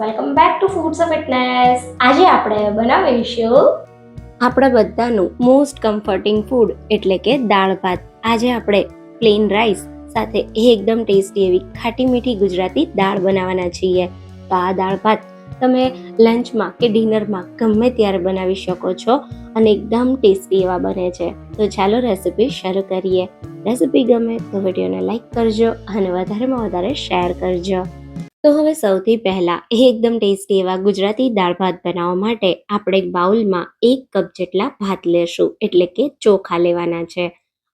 Welcome back to foods of fitness આજે આપણે બનાવીશું આપણા બધાનું મોસ્ટ કમ્ફર્ટિંગ ફૂડ એટલે કે દાળ ભાત. આજે આપણે પ્લેન રાઈસ સાથે એકદમ ટેસ્ટી એવી ખાટી મીઠી ગુજરાતી દાળ બનાવવાના છીએ. તો આ દાળ ભાત તમે લંચમાં કે ડિનરમાં ગમે ત્યારે બનાવી શકો છો અને એકદમ ટેસ્ટી એવા બને છે. તો ચાલો રેસીપી શરૂ કરીએ. રેસીપી ગમે તો વિડીયોને લાઈક કરજો અને વધારેમાં વધારે શેર કરજો. તો હવે સૌથી પહેલાં એકદમ ટેસ્ટી એવા ગુજરાતી દાળ ભાત બનાવવા માટે આપણે બાઉલમાં એક કપ જેટલા ભાત લેશું, એટલે કે ચોખા લેવાના છે.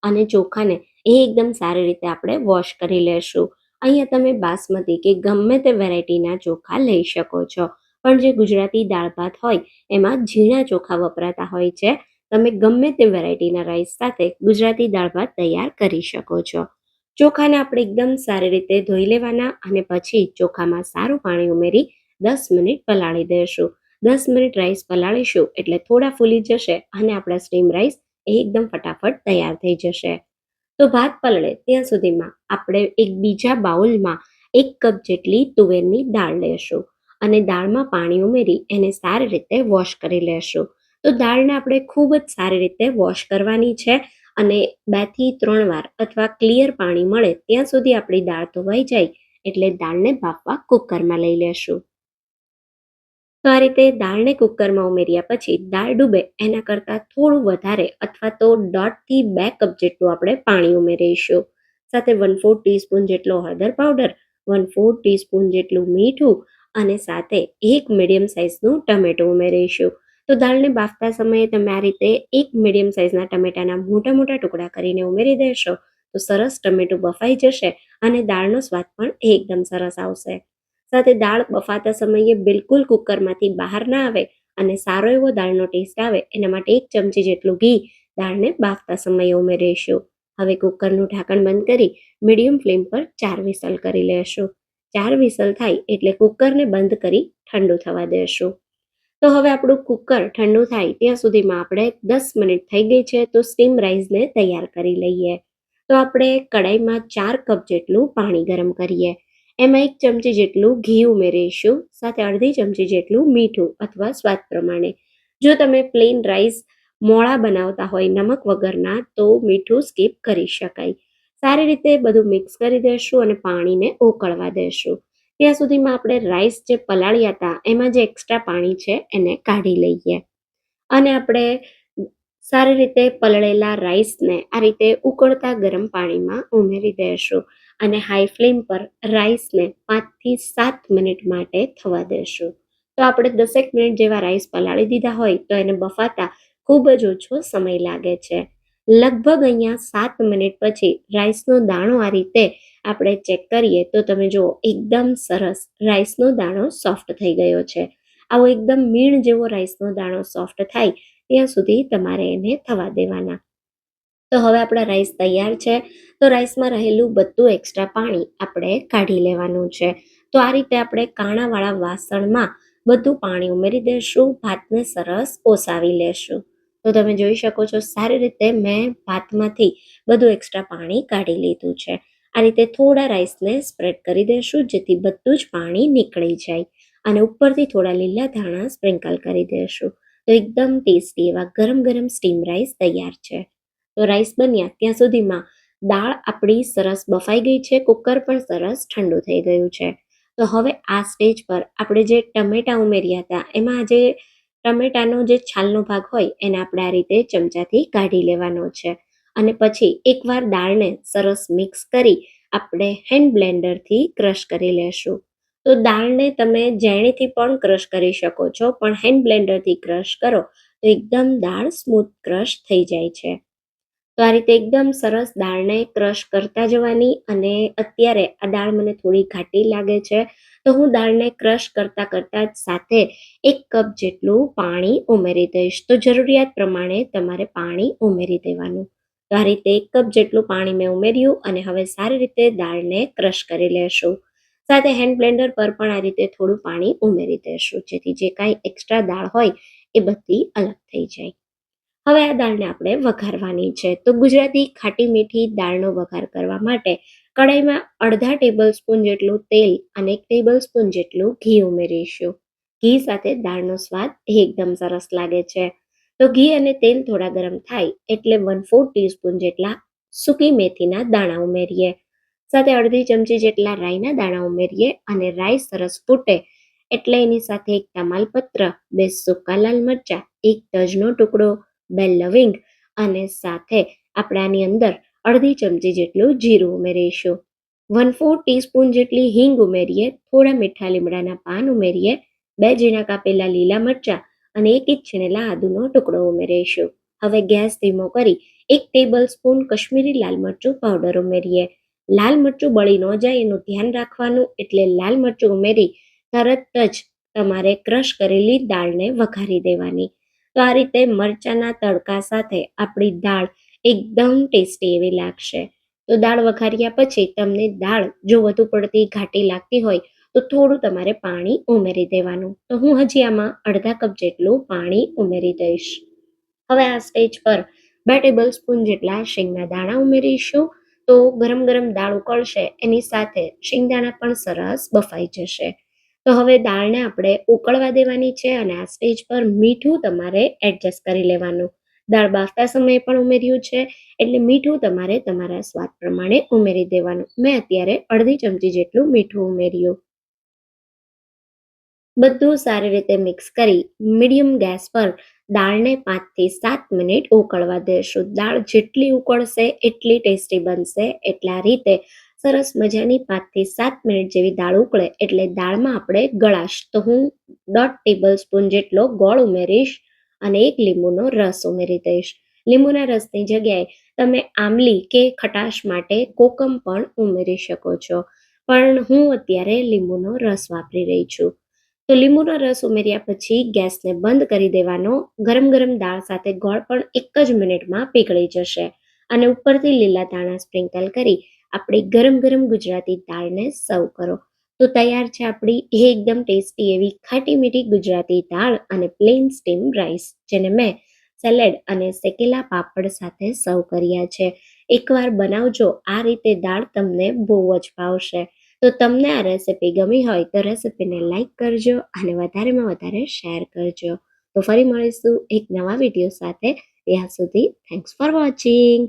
અને ચોખાને એકદમ સારી રીતે આપણે વોશ કરી લેશું. અહીંયા તમે બાસમતી કે ગમે તે વેરાયટીના ચોખા લઈ શકો છો. પણ જે ગુજરાતી દાળ ભાત હોય, એમાં ઝીણા ચોખા વપરાતા હોય છે. તમે ગમે તે વેરાયટીના રાઈસ સાથે ગુજરાતી દાળ ભાત તૈયાર કરી શકો છો. ચોખાને આપણે એકદમ સારી રીતે ધોઈ લેવાના અને પછી ચોખામાં સારું પાણી ઉમેરી દસ મિનિટ પલાળી દઈશું. દસ મિનિટ રાઈસ પલાળીશું એટલે થોડા ફૂલી જશે અને આપણા સ્ટીમ રાઈસ એકદમ ફટાફટ તૈયાર થઈ જશે. તો ભાત પલળે ત્યાં સુધીમાં આપણે એક બીજા બાઉલમાં એક કપ જેટલી તુવેરની દાળ લેશું અને દાળમાં પાણી ઉમેરી એને સારી રીતે વોશ કરી લેશું. તો દાળને આપણે ખૂબ જ સારી રીતે વોશ કરવાની છે. અને બેથી ત્રણ વાર અથવા ક્લિયર પાણી મળે ત્યાં સુધી આપણી દાળ ધોવાઈ જાય એટલે દાળને બાફવા કુકરમાં લઈ લેશું. તો આ રીતે દાળને કુકરમાં ઉમેર્યા પછી દાળ ડૂબે એના કરતાં થોડું વધારે અથવા તો દોઢથી બે કપ જેટલું આપણે પાણી ઉમેરીશું. સાથે વન ફોર ટીસ્પૂન જેટલો હળદર પાવડર વન ફોર ટીસ્પૂન જેટલું મીઠું અને સાથે એક મીડિયમ સાઇઝનું ટમેટું ઉમેરીશું. તો દાળને બાફતા સમયે તમે આ રીતે એક મીડિયમ સાઇઝના ટમેટાના મોટા મોટા ટુકડા કરીને ઉમેરી દેશો. તો સરસ ટમેટું બફાઈ જશે અને દાળનો સ્વાદ પણ એકદમ સરસ આવશે. સાથે દાળ બફાતા સમયે બિલકુલ કુકરમાંથી બહાર ના આવે અને સારો એવો દાળનો ટેસ્ટ આવે એના માટે એક ચમચી જેટલું ઘી દાળને બાફતા સમયે ઉમેરીશું. હવે કુકરનું ઢાંકણ બંધ કરી મીડિયમ ફ્લેમ પર ચાર વિસલ કરી લેશું. ચાર વિસલ થાય એટલે કુકરને બંધ કરી ઠંડુ થવા દેશું. તો હવે આપણું કુકર ઠંડુ થાય ત્યાં સુધીમાં આપણે દસ મિનિટ થઈ ગઈ છે તો સ્ટીમ રાઈસને તૈયાર કરી લઈએ. તો આપણે કડાઈમાં ચાર કપ જેટલું પાણી ગરમ કરીએ. એમાં એક ચમચી જેટલું ઘી ઉમેરીશું, સાથે અડધી ચમચી જેટલું મીઠું અથવા સ્વાદ પ્રમાણે. જો તમે પ્લેન રાઈસ મોળા બનાવતા હોય નમક વગરના તો મીઠું સ્કીપ કરી શકાય. સારી રીતે બધું મિક્સ કરી દેશું અને પાણીને ઓકળવા દેશું. ત્યાં સુધીમાં આપણે રાઈસ જે પલાળ્યા હતા, એમાં જે એક્સ્ટ્રા પાણી છે એને કાઢી લઈએ. અને આપણે સારી રીતે પલળેલા રાઈસને આ રીતે ઉકળતા ગરમ પાણીમાં ઉમેરી દઈશું અને હાઈ ફ્લેમ પર રાઈસને પાંચથી સાત મિનિટ માટે થવા દેશું. તો આપણે દસેક મિનિટ જેવા રાઈસ પલાળી દીધા હોય તો એને બફાતા ખૂબ જ ઓછો સમય લાગે છે. લગભગ અહીંયા સાત મિનિટ પછી રાઈસનો દાણો આ રીતે આપણે ચેક કરીએ તો તમે જુઓ, એકદમ સરસ રાઈસનો દાણો સોફ્ટ થઈ ગયો છે. આવો એકદમ મીણ જેવો રાઈસનો દાણો સોફ્ટ થાય ત્યાં સુધી તમારે એને થવા દેવાના. તો હવે આપણા રાઈસ તૈયાર છે. તો રાઈસમાં રહેલું બધું એક્સ્ટ્રા પાણી આપણે કાઢી લેવાનું છે. તો આ રીતે આપણે કાણાવાળા વાસણમાં બધું પાણી ઉમેરી દઈશું, ભાતને સરસ ઓસાવી લેશું. તો તમે જોઈ શકો છો, સારી રીતે મેં ભાતમાંથી બધું એક્સ્ટ્રા પાણી કાઢી લીધું છે. આ રીતે થોડા રાઈસને સ્પ્રેડ કરી દેશું, જેથી બધું જ પાણી નીકળી જાય. અને ઉપરથી થોડા લીલા ધાણા સ્પ્રિંકલ કરી દેશું. તો એકદમ ટેસ્ટી એવા ગરમ ગરમ સ્ટીમ રાઈસ તૈયાર છે. તો રાઈસ બન્યા ત્યાં સુધીમાં દાળ આપણી સરસ બફાઈ ગઈ છે કુકર પણ સરસ ઠંડુ થઈ ગયું છે. તો હવે આ સ્ટેજ પર આપણે જે ટમેટા ઉમેર્યા હતા, એમાં જે ટમેટાનો જે છાલનો ભાગ હોય એને આપણે આ રીતે ચમચાથી કાઢી લેવાનો છે. અને પછી એકવાર દાળને સરસ મિક્સ કરી આપણે હેન્ડ બ્લેન્ડરથી ક્રશ કરી લેશું. તો દાળને તમે જેણીથી પણ ક્રશ કરી શકો છો, પણ હેન્ડ બ્લેન્ડરથી ક્રશ કરો, તો એકદમ દાળ સ્મૂથ ક્રશ થઈ જાય છે. તો આ રીતે એકદમ સરસ દાળને ક્રશ કરતા જવાની અને અત્યારે આ દાળ મને થોડી ઘાટી લાગે છે. તો હું દાળને ક્રશ કરતા કરતા જ સાથે એક કપ જેટલું પાણી ઉમેરી દઈશ. તો જરૂરિયાત પ્રમાણે તમારે પાણી ઉમેરી દેવાનું. તો આ રીતે એક કપ જેટલું પાણી મેં ઉમેર્યું અને હવે સારી રીતે દાળને ક્રશ કરી લેશું. સાથે હેન્ડ બ્લેન્ડર પર પણ આ રીતે થોડું પાણી ઉમેરી દેશું. જેથી જે કાંઈ એક્સ્ટ્રા દાળ હોય એ બધી અલગ થઈ જાય. હવે આ દાળને આપણે વઘારવાની છે. તો ગુજરાતી ખાટી મીઠી દાળનો વઘાર કરવા માટે કડાઈમાં અડધા ટેબલ સ્પૂન જેટલું તેલ અને એક ટેબલ સ્પૂન જેટલું ઘી ઉમેરીશું. ઘી સાથે દાળનો સ્વાદ એકદમ સરસ લાગે છે. તો ઘી અને તેલ થોડા ગરમ થાય એટલે વન ફોર ટીસ્પૂન જેટલા સૂકી મેથીના દાણા ઉમેરીએ. સાથે અડધી ચમચી જેટલા રાઈના દાણા ઉમેરીએ અને રાઈ સરસ ફૂટે એટલે એની સાથે એક તમાલપત્ર બે સૂકા લાલ મરચા, એક તજનો ટુકડો બે લવિંગ અને સાથે આપણે આની અંદર અડધી ચમચી જેટલું જીરું ઉમેરીશું. વન ફોર ટીસ્પૂન જેટલી હિંગ ઉમેરીએ, થોડા મીઠા લીમડાના પાન ઉમેરીએ, બે ઝીણા કાપેલા લીલા મરચા અને એક ઇંચ છીણેલા આદુનો ટુકડો ઉમેરીશું. હવે ગેસ ધીમો કરી એક ટેબલ સ્પૂન કશ્મીરી લાલ મરચું પાવડર ઉમેરીએ. લાલ મરચું બળી ન જાય એનું ધ્યાન રાખવાનું એટલે લાલ મરચું ઉમેરી તરત જ તમારે ક્રશ કરેલી દાળને વઘારી દેવાની. તો આ રીતે મરચાના તડકા સાથે આપણી દાળ એકદમ ટેસ્ટી એવી લાગશે. તો દાળ વઘાર્યા પછી તમને દાળ જો વધુ પડતી ઘાટી લાગતી હોય તો થોડું તમારે પાણી ઉમેરી દેવાનું. તો હું હજી આમાં અડધા કપ જેટલું પાણી ઉમેરી દઈશ. હવે આ સ્ટેજ પર બે ટેબલ સ્પૂન જેટલા શેંગના દાણા ઉમેરીશું. તો ગરમ ગરમ દાળ ઉકળશે, એની સાથે શેંગદાણા પણ સરસ બફાઈ જશે. તો હવે દાળને આપણે ઉકળવા દેવાની છે અને આ સ્ટેજ પર મીઠું તમારે એડજસ્ટ કરી લેવાનું. દાળ બાફતા સમયે પણ ઉમેર્યું છે, એટલે મીઠું તમારે તમારા સ્વાદ પ્રમાણે ઉમેરી દેવાનું. મેં અત્યારે અડધી ચમચી જેટલું મીઠું ઉમેર્યું. બધું સારી રીતે મિક્સ કરી મીડિયમ ગેસ પર દાળને પાંચથી સાત મિનિટ ઉકળવા દેશું. દાળ જેટલી ઉકળશે એટલી ટેસ્ટી બનશે. એટલા રીતે સરસ મજાની પાંચથી સાત મિનિટ જેવી દાળ ઉકળે એટલે દાળમાં આપણે ગળાશ. તો હું દોઢ ટેબલ સ્પૂન જેટલો ગોળ ઉમેરીશ અને એક લીંબુનો રસ ઉમેરી દઈશ. લીંબુના રસની જગ્યાએ તમે આમલી કે ખટાશ માટે કોકમ પણ ઉમેરી શકો છો. પણ હું અત્યારે લીંબુનો રસ વાપરી રહી છું. તો લીંબુનો રસ ઉમેર્યા પછી ગેસને બંધ કરી દેવાનો. ગરમ ગરમ દાળ સાથે ગોળ પણ એક જ મિનિટમાં પીગળી જશે. અને ઉપરથી લીલા દાણા સ્પ્રિંકલ કરી આપણે ગરમ ગરમ ગુજરાતી દાળને સર્વ કરો. તો તૈયાર છે આપણી એકદમ ટેસ્ટી એવી ખાટી મીઠી ગુજરાતી દાળ અને પ્લેન સ્ટીમ રાઈસ, જેને મેં સેલેડ અને શેકેલા પાપડ સાથે સર્વ કર્યા છે. એકવાર બનાવજો, આ રીતે દાળ તમને બહુ જ ભાવશે. તો તમને આ રેસિપી ગમી હોય તો રેસિપીને લાઇક કરજો અને વધારેમાં વધારે શેર કરજો. તો ફરી મળીશું એક નવા વીડિયો સાથે. ત્યાં સુધી થેન્ક્સ ફોર વોચિંગ